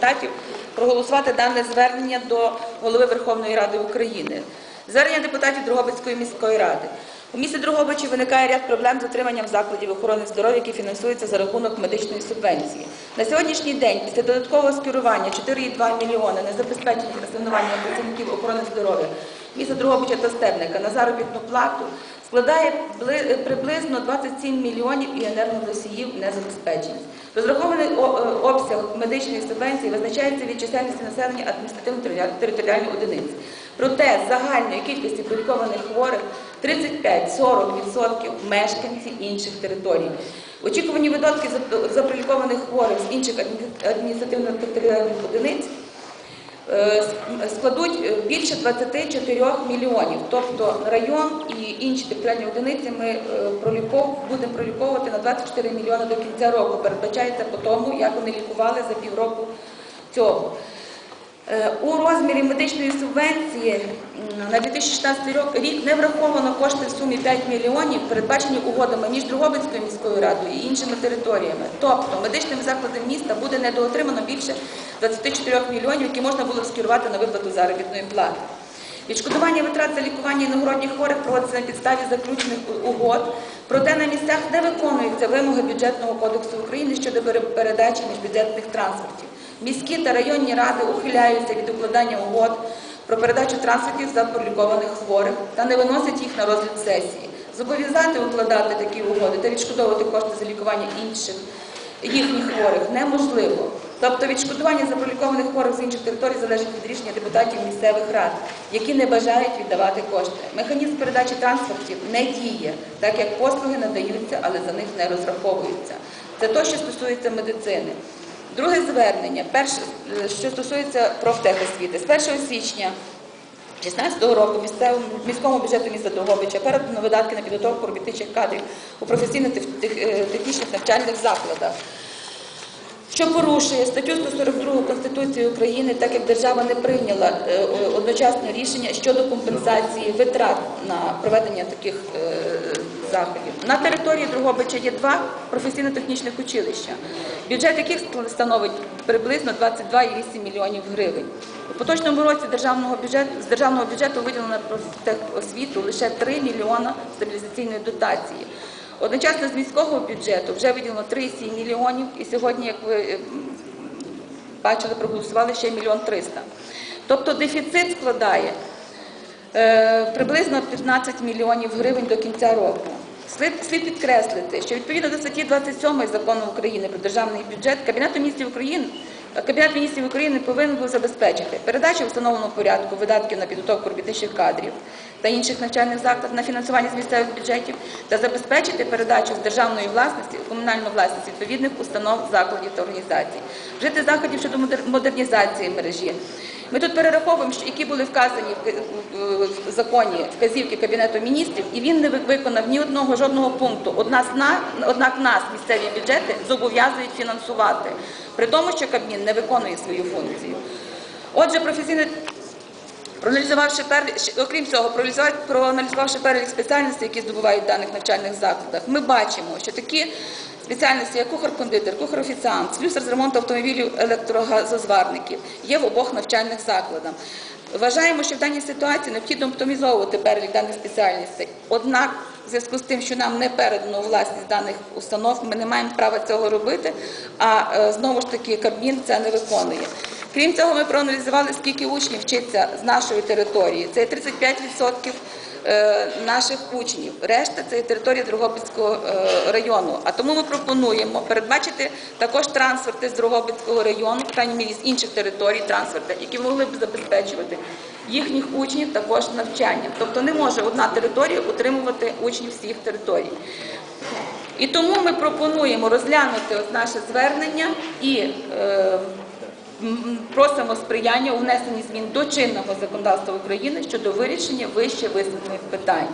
депутатів проголосувати дане звернення до голови Верховної Ради України. Звернення депутатів Дрогобицької міської ради. У місті Дрогобичі виникає ряд проблем з отриманням закладів охорони здоров'я, які фінансуються за рахунок медичної субвенції. На сьогоднішній день, після додаткового скерування 4,2 мільйони на забезпечення функціонування працівників охорони здоров'я міста Дрогобича та Стебника на заробітну плату складає бли- приблизно 27 мільйонів і енергоносіїв незабезпеченість. Розрахований е, обсяг медичної субвенції визначається від чисельності населення адміністративно-територіальної одиниці. Проте загальної кількості полікованих хворих 35-40% мешканці інших територій. Очікувані видатки за- за хворих з інших адмі- адміністративно-територіальних одиниць е, складуть е, більше 24 мільйонів. Тобто район і інші територіальні одиниці ми е, будемо проліковувати на 24 мільйони до кінця року. Передбачається по тому, як вони лікували за півроку цього. Е, У розмірі медичної субвенції на 2016 рік- не враховано кошти в сумі 5 мільйонів, передбачені угодами між Дрогобицькою міською радою і іншими територіями. Тобто медичним закладам міста буде недоотримано більше 24 мільйонів, які можна було б скерувати на виплату заробітної плати. Відшкодування витрат за лікування іногородніх хворих проводиться на підставі заключених угод, проте на місцях не виконуються вимоги бюджетного кодексу України щодо пере- передачі міжбюджетних транспортів. Міські та районні ради ухиляються від укладання угод про передачу трансфертів за пролікованих хворих та не виносять їх на розгляд сесії. Зобов'язати укладати такі угоди та відшкодовувати кошти за лікування інших їхніх хворих неможливо. Тобто відшкодування за пролікованих хворих з інших територій залежить від рішення депутатів місцевих рад, які не бажають віддавати кошти. Механізм передачі трансфертів не діє, так як послуги надаються, але за них не розраховуються. Це то, що стосується медицини. Друге звернення, е, що стосується профтехосвіти. З 1 січня 2016 року міському бюджету міста Дрогобича передано видатки на підготовку робітничих кадрів у професійно-технічних навчальних закладах, що порушує статтю 142 Конституції України, так як держава не прийняла е, одночасне рішення щодо компенсації витрат на проведення таких е, заходів. На території Дрогобича є два професійно-технічних училища, бюджет яких становить приблизно 22,8 мільйонів гривень. У поточному році державного бюджету, з державного бюджету виділено на профтехосвіту лише 3 мільйона стабілізаційної дотації. Одночасно з міського бюджету вже виділено 3,7 мільйонів, і сьогодні, як ви е, бачили, проголосували ще мільйон 300. Тобто дефіцит складає е, приблизно 15 мільйонів гривень до кінця року. Слід, слід підкреслити, що відповідно до статті 27 закону України про державний бюджет Кабінету міністрів України Кабінет міністрів України повинен був забезпечити передачу в встановленому порядку видатків на підготовку робітничих кадрів та інших навчальних закладів на фінансування з місцевих бюджетів та забезпечити передачу з державної власності у комунальну власність відповідних установ, закладів та організацій, вжити заходів щодо модернізації мережі. Ми тут перераховуємо, що які були вказані в- законі вказівки Кабінету міністрів, і він не виконав ні одного жодного пункту. Однак на- однак нас місцеві бюджети зобов'язують фінансувати, при тому, що Кабмін не виконує свою функцію. Отже, професійне Проаналізувавши перелік, окрім цього, проаналізував- проаналізувавши перелік спеціальностей, які здобувають в даних навчальних закладах, ми бачимо, що такі спеціальності, як кухар-кондитер, кухар-офіціант, слюсар з ремонту автомобілів, електрогазозварників, є в обох навчальних закладах. Вважаємо, що в даній ситуації необхідно оптимізовувати перелік даних спеціальностей. Однак, в зв'язку з тим, що нам не передано власність даних установ, ми не маємо права цього робити, а е, знову ж таки Кабмін це не виконує. Крім цього, ми проаналізували, скільки учнів вчиться з нашої території. Це 35% е, наших учнів. Решта це територія Дрогобицького е, району. А тому ми пропонуємо передбачити також трансферти з Дрогобицького району, в крайній з інших територій, трансферти, які могли б забезпечувати їхніх учнів також навчанням. Тобто не може одна територія утримувати учнів всіх територій. І тому ми пропонуємо розглянути наше звернення і е, просимо сприяння у внесенні змін до чинного законодавства України щодо вирішення вище висвітлених питань.